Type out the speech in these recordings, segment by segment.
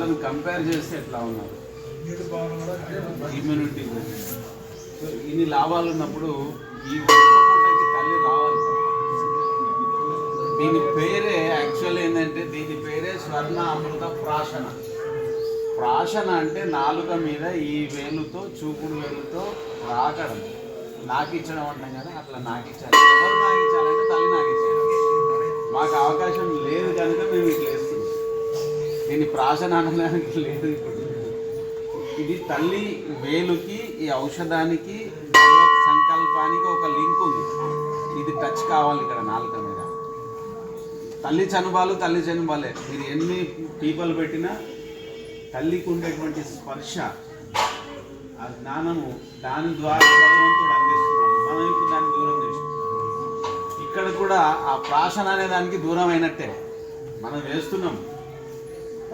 వాళ్ళని కంపేర్ చేస్తే ఎట్లా ఉన్నారు? ఇమ్యూనిటీ సో ఇన్ని లాభాలు ఉన్నప్పుడు ఈ తల్లి రావాలి. దీని పేరే యాక్చువల్ ఏంటంటే దీని పేరే స్వర్ణ అమృత ప్రాశన. ప్రాశన అంటే నాలుక మీద ఈ వేలుతో చూపుడు వేలుతో రాకడం. నాకిచ్చడం అంటాం కదా అట్లా నాకిచ్చాలి ఎవరు నాకిచ్చాలంటే తల్లి నాకిచ్చాలి మాకు అవకాశం లేదు కనుక మేము ఇట్లా దీన్ని ప్రాసన అనడానికి లేదు ఇప్పుడు. ఇది తల్లి వేలుకి ఈ ఔషధానికి సంకల్పానికి ఒక లింక్ ఉంది. ఇది టచ్ కావాలి ఇక్కడ నాలుక మీద. తల్లి చనుబాలు తల్లి చనుబాలే. మీరు ఎన్ని పీపల్ పెట్టినా తల్లికి ఉండేటువంటి స్పర్శ ఆ జ్ఞానము దాని ద్వారా భగవంతుడు అందిస్తున్నాడు. మనం ఇప్పుడు దాన్ని దూరం చేస్తున్నాం. ఇక్కడ కూడా ఆ ప్రాసన అనే దానికి దూరం అయినట్టే మనం వేస్తున్నాం.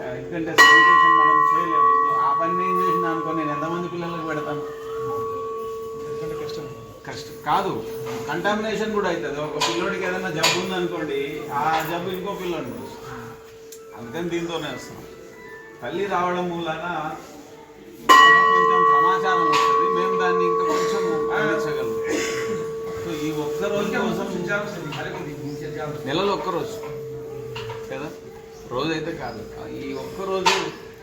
ఎందుకంటే శానిటేషన్ మనం చేయలేము. ఇప్పుడు ఆ పని నేను చేసిన అనుకో నేను ఎంతమంది పిల్లలకు పెడతాను? కష్టం కాదు కంటామినేషన్ కూడా అవుతుంది. ఒక పిల్లోడికి ఏదైనా జబ్బు ఉందనుకోండి ఆ జబ్బు ఇంకో పిల్లోడికి వస్తుంది అందుకని దీంతోనే వస్తాం తల్లి రావడం మూలాన కొంచెం సమాచారం వస్తుంది. మేము దాన్ని ఇంకా కొంచెం అందించగలం సో ఈ ఒక్క రోజు కోసం నెలలో ఒక్క రోజు కదా రోజు అయితే కాదు. ఈ ఒక్క రోజు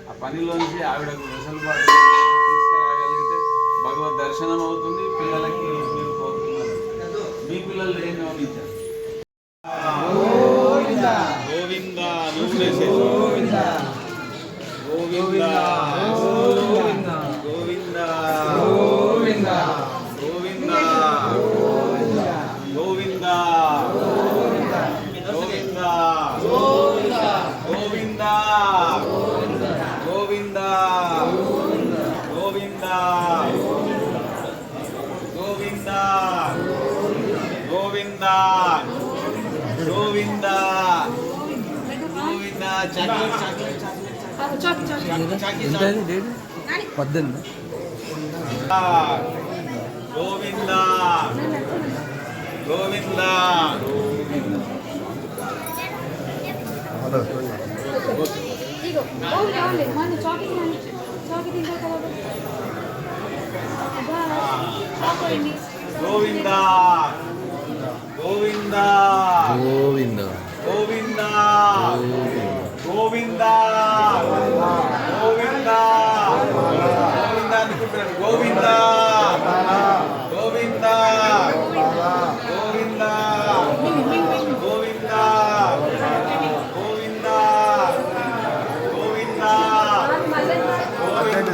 ఆ పనిలోంచి ఆవిడకు వెసులుబాటు తీసుకురాగలిగితే భగవద్ దర్శనం అవుతుంది పిల్లలకి మీరు కోరుతున్నారు మీ పిల్లలు ఏం గమనించారు? గోవింద. నువ్వు వేసే గోవింద. గోవింద. గోవింద గోవింద గోవింద గోవింద గోవింద గోవింద గోవింద గోవింద గోవింద గోవింద గోవింద గోవింద డేట్ పద్దెనిమిది. గోవింద గోవింద ఇగో ఓ కావాలి మన చాకి తినాలి చాకి తింటా కదా చాకోండి గోవింద. గోవింద. గోవింద. గోవింద. గోవింద. గోవింద. గోవింద. అనుకుంటున్నాను. గోవింద గోవింద గోవింద గోవింద గోవింద గోవింద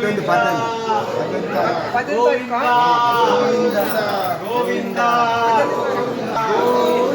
పద్దెనిమిది పద్దెనిమిది గోవింద గోవింద